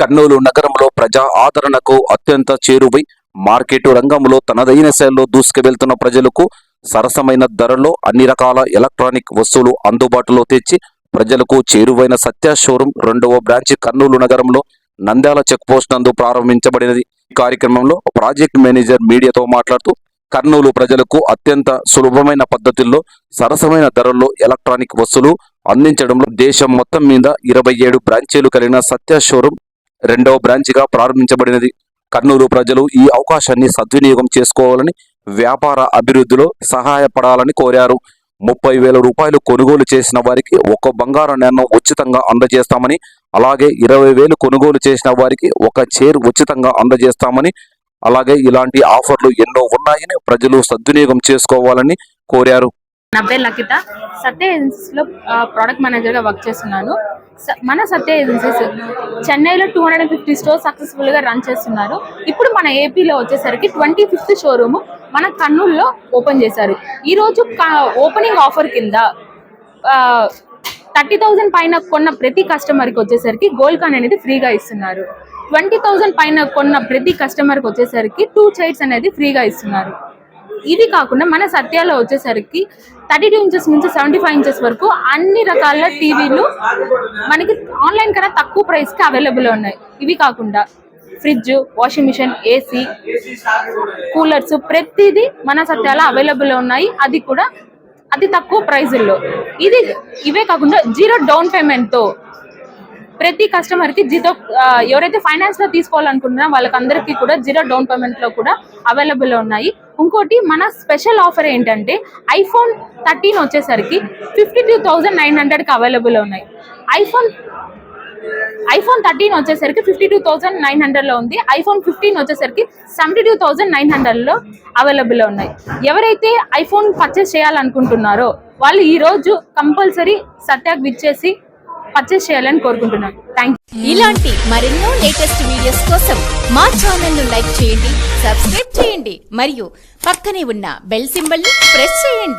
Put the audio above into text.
కర్నూలు నగరంలో ప్రజా ఆదరణకు అత్యంత చేరువై మార్కెట్ రంగంలో తనదైన శైలిలో దూసుకువెళ్తున్న ప్రజలకు సరసమైన ధరల్లో అన్ని రకాల ఎలక్ట్రానిక్ వస్తువులు అందుబాటులో తెచ్చి ప్రజలకు చేరువైన సత్య షోరూం రెండవ బ్రాంచ్ కర్నూలు నగరంలో నంద్యాల చెక్ పోస్ట్ నందు ప్రారంభించబడినది. ఈ కార్యక్రమంలో ప్రాజెక్ట్ మేనేజర్ మీడియాతో మాట్లాడుతూ కర్నూలు ప్రజలకు అత్యంత సులభమైన పద్ధతుల్లో సరసమైన ధరల్లో ఎలక్ట్రానిక్ వస్తువులు అందించడంలో దేశం మొత్తం మీద ఇరవై ఏడు బ్రాంచీలు కలిగిన సత్య షోరూం రెండవ బ్రాంచ్గా ప్రారంభించబడినది. కర్నూలు ప్రజలు ఈ అవకాశాన్ని సద్వినియోగం చేసుకోవాలని వ్యాపార అభివృద్ధిలో సహాయపడాలని కోరారు. ముప్పై వేల రూపాయలు కొనుగోలు చేసిన వారికి ఒక బంగారు నాణ్యం ఉచితంగా అందజేస్తామని అలాగే ఇరవై వేలు కొనుగోలు చేసిన వారికి ఒక చైర్ ఉచితంగా అందజేస్తామని అలాగే ఇలాంటి ఆఫర్లు ఎన్నో ఉన్నాయని ప్రజలు సద్వినియోగం చేసుకోవాలని కోరారు. నా పేరు లకిత. సత్య లో ప్రోడక్ట్ మేనేజర్గా వర్క్ చేస్తున్నాను. మన సత్య ఏజెన్సీస్ చెన్నైలో two hundred and fifty store సక్సెస్ఫుల్గా రన్ చేస్తున్నారు. ఇప్పుడు మన ఏపీలో వచ్చేసరికి ట్వంటీ ఫిఫ్త్ షోరూమ్ మన కర్నూలులో ఓపెన్ చేశారు. ఈ రోజు ఓపెనింగ్ ఆఫర్ కింద థర్టీ థౌజండ్ పైన కొన్న ప్రతి కస్టమర్కి వచ్చేసరికి గోల్డ్ కాన్ అనేది ఫ్రీగా ఇస్తున్నారు. ట్వంటీ థౌజండ్ పైన కొన్న ప్రతి కస్టమర్కి వచ్చేసరికి టూ చైర్స్ అనేది ఫ్రీగా ఇస్తున్నారు. ఇది కాకుండా మన సత్యాలో వచ్చేసరికి థర్టీ టూ ఇంచెస్ నుంచి సెవెంటీ ఫైవ్ ఇంచెస్ వరకు అన్ని రకాల టీవీలు మనకి ఆన్లైన్ కన్నా తక్కువ ప్రైస్కి అవైలబుల్ ఉన్నాయి. ఇవి కాకుండా fridge washing machine AC coolers ప్రతిదీ మన సత్యాలో అవైలబుల్ ఉన్నాయి. అది కూడా అతి తక్కువ ప్రైజుల్లో ఇది ఇవే కాకుండా జీరో డౌన్ పేమెంట్తో ప్రతి కస్టమర్కి ఎవరైతే ఫైనాన్స్లో తీసుకోవాలనుకుంటున్నారో వాళ్ళకందరికీ కూడా జీరో డౌన్ పేమెంట్లో కూడా అవైలబుల్ ఉన్నాయి. ఇంకోటి మన స్పెషల్ ఆఫర్ ఏంటంటే ఐఫోన్ థర్టీన్ వచ్చేసరికి ఫిఫ్టీ టూ థౌజండ్ నైన్ హండ్రెడ్కి అవైలబుల్ ఉన్నాయి. ఐఫోన్ ఐఫోన్ థర్టీన్ వచ్చేసరికి ఫిఫ్టీ టూ థౌసండ్ నైన్ హండ్రెడ్లో ఉంది. ఐఫోన్ ఫిఫ్టీన్ వచ్చేసరికి సెవెంటీ టూ థౌసండ్ నైన్ హండ్రెడ్లో అవైలబుల్ ఉన్నాయి. ఎవరైతే ఐఫోన్ పర్చేస్ చేయాలనుకుంటున్నారో వాళ్ళు ఈ రోజు కంపల్సరీ సత్యాక్ విచ్చేసి పర్చేస్ చేయాలని కోరుకుంటున్నాను. థ్యాంక్ ఇలాంటి మరెన్నో లేటెస్ట్ వీడియోస్ కోసం మా ఛానల్ను లైక్ చేయండి సబ్స్క్రైబ్ చేయండి మరియు పక్కనే ఉన్న బెల్ సింబల్ని ప్రెస్ చేయండి.